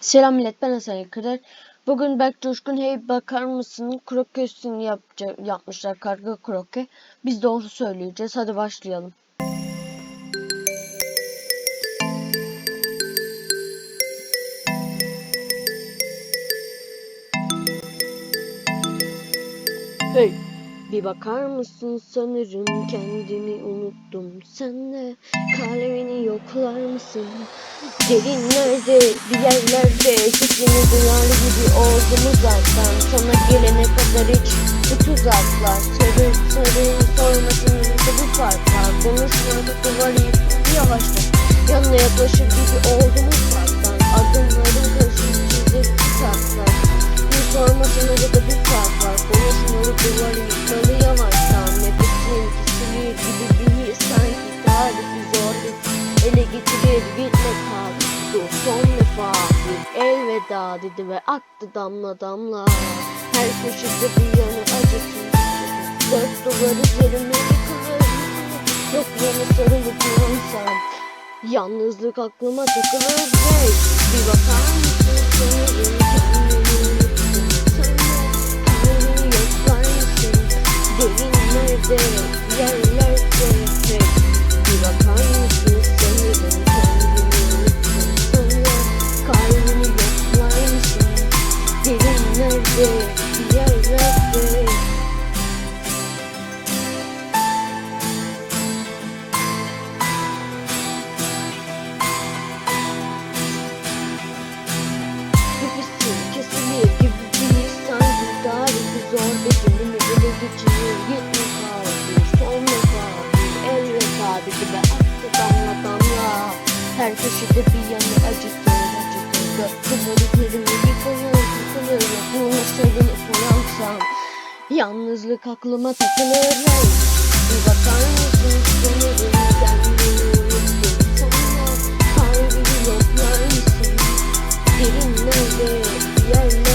Selam millet ben Hasan Yakırar. Bugün Berk Coşkun hey bakar mısın krokesini yapacak, yapmışlar karga kroke. Biz onu söyleyeceğiz. Hadi başlayalım. Hey bir bakar mısın sanırım kendimi unuttum Sen de yoklar mısın? Derinlerde bir yerlerde sesini duyar gibi oldum uzaktan Sana gelene kadar hiç bu tuzaklar Sarı sarı sormasınızda bir fark var Konuşmadı duvarı yıktım yavaştan Yanına yaklaşır gibi oldum uzaktan Adımların karışık çizip saklar Bir sormasınızda da bir fark var Konuşmalı duvarı yıkmalı elveda dedi ve aktı damla damla. Her köşede bir yanı acıtır Dört duvar üzerime yıkılır. Yok yana sarılıp yansam Yalnızlık aklıma takılır. Hey Bir bakar köşede bir yanı Dört duvarı üzerime yıkılır yıkılır Yokluğuna sarılıp uyansam Yalnızlık aklıma takılır hey bakar mısın sanırım unuttum Sana kalbini yoklar mısın Derinlerde, yerlerde hey.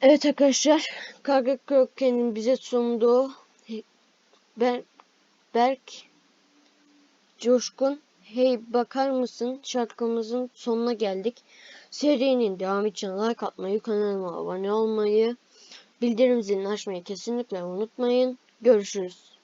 Evet arkadaşlar, Karga Kroke'nin bize sunduğu Ber Berk Coşkun Hey bakar mısın şarkımızın sonuna geldik. Serinin devamı için like atmayı, kanalıma abone olmayı, bildirim zilini açmayı kesinlikle unutmayın. Görüşürüz.